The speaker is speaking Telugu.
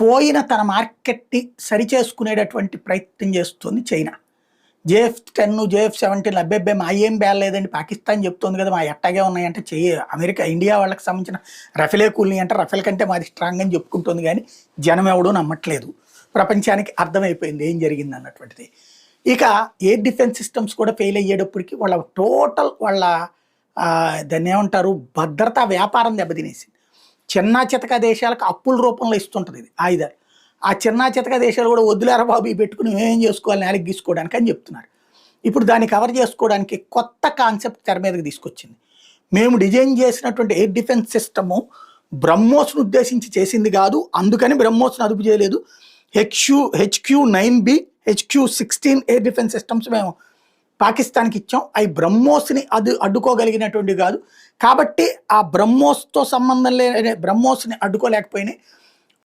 పోయిన తన మార్కెట్ని సరిచేసుకునేటటువంటి ప్రయత్నం చేస్తుంది China. JF ten JF seventeen అబ్బెబ్బే మా ఏం బ్యాల్ లేదండి పాకిస్తాన్ చెప్తోంది కదా మా ఎట్టాగే ఉన్నాయంటే చెయ్యి. అమెరికా ఇండియా వాళ్ళకి సంబంధించిన రఫేలే కూల్ని అంటే రఫేల్ కంటే మాది స్ట్రాంగ్ అని చెప్పుకుంటుంది కానీ జనం ఎవడూ నమ్మట్లేదు. ప్రపంచానికి అర్థమైపోయింది ఏం జరిగింది అన్నటువంటిది. ఇక ఎయిర్ డిఫెన్స్ సిస్టమ్స్ కూడా ఫెయిల్ అయ్యేటప్పటికి వాళ్ళ టోటల్ వాళ్ళ దాన్ని ఏమంటారు భద్రతా వ్యాపారం దెబ్బతినేసింది. చిన్నా చితక దేశాలకు అప్పుల రూపంలో ఇస్తుంటుంది ఇది ఆయుధాలు ఆ చిన్నా చితక దేశాలు కూడా వద్దులేరా బాబు పెట్టుకుని ఏం చేసుకోవాలి నేలకి గీసుకోవడానికి అని చెప్తున్నారు. ఇప్పుడు దాన్ని కవర్ చేసుకోవడానికి కొత్త కాన్సెప్ట్ తెర మీదకి తీసుకొచ్చింది. మేము డిజైన్ చేసినటువంటి ఎయిర్ డిఫెన్స్ సిస్టము బ్రహ్మోస్ను ఉద్దేశించి చేసింది కాదు అందుకని బ్రహ్మోస్ను అదుపు చేయలేదు. HQ HQ nine B HQ sixteen air defence systems మేము పాకిస్తాన్కి ఇచ్చాం అవి బ్రహ్మోస్ని అది అడ్డుకోగలిగినటువంటి కాదు. కాబట్టి ఆ బ్రహ్మోస్తో సంబంధం లేని బ్రహ్మోస్ని అడ్డుకోలేకపోయినాయి.